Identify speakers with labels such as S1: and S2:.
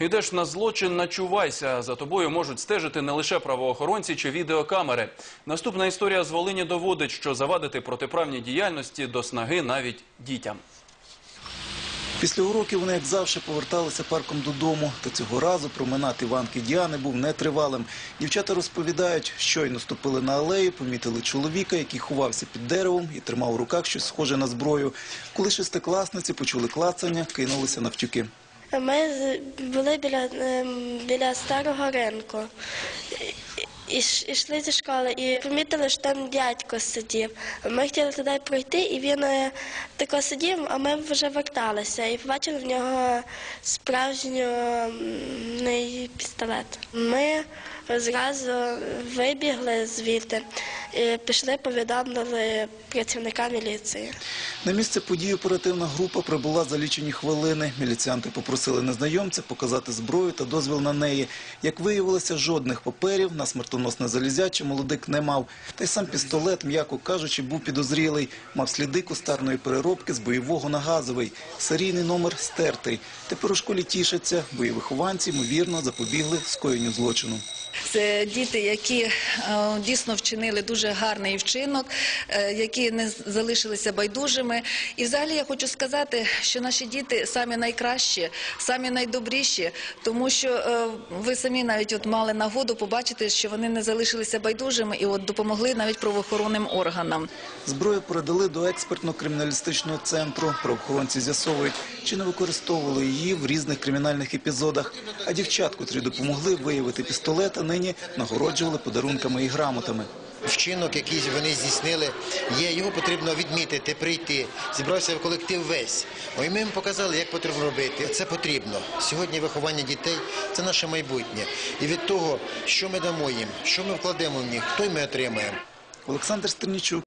S1: Ідеш на злочин, начувайся. За тобою можуть стежити не лише правоохоронці чи відеокамери. Наступна історія з Волині доводить, що завадити протиправній діяльності до снаги навіть дітям.
S2: Після уроків вони, як завжди, поверталися парком додому. Та цього разу променад Іванки Діани був нетривалим. Дівчата розповідають, щойно ступили на алею, помітили чоловіка, який ховався під деревом і тримав у руках щось схоже на зброю. Коли шестикласниці почули клацання, кинулися навтюки.
S3: Ми були біля, ем, біля старого ринку. І, йшли зі школи і помітили, що там дядько сидів. Ми хотіли туди пройти, і він е, тако сидів, а ми вже верталися і побачили в нього справжній пістолет. Ми зразу вибігли звідти і пішли, повідомили працівника міліції.
S2: На місце події оперативна група прибула за лічені хвилини. Міліціянти попросили незнайомця показати зброю та дозвіл на неї. Як виявилося, жодних паперів на смертоносне залізяче молодик не мав. Та й сам пістолет, м'яко кажучи, був підозрілий. Мав сліди кустарної переробки з бойового на газовий. Серійний номер стертий. Тепер у школі тішаться. і вихованці, ймовірно, запобігли скоєнню злочину.
S4: Це діти, які е, дійсно вчинили дуже гарний вчинок, е, які не залишилися байдужими. І взагалі я хочу сказати, що наші діти самі найкращі, самі найдобріші, тому що е, ви самі навіть от мали нагоду побачити, що вони не залишилися байдужими і от допомогли навіть правоохоронним органам.
S2: Зброю передали до експертно-криміналістичного центру. Правоохоронці з'ясовують, чи не використовували її в різних кримінальних епізодах. А дівчат, котрі допомогли виявити пістолета, нині нагороджували подарунками і грамотами.
S5: вчинок, який вони здійснили, є. Його потрібно відмітити, прийти. Зібрався в колектив весь. О, і ми їм показали, як потрібно робити. Це потрібно. Сьогодні виховання дітей це наше майбутнє. І від того, що ми дамо їм, що ми вкладемо в них, то й ми отримаємо.
S2: Олександр Стернічук.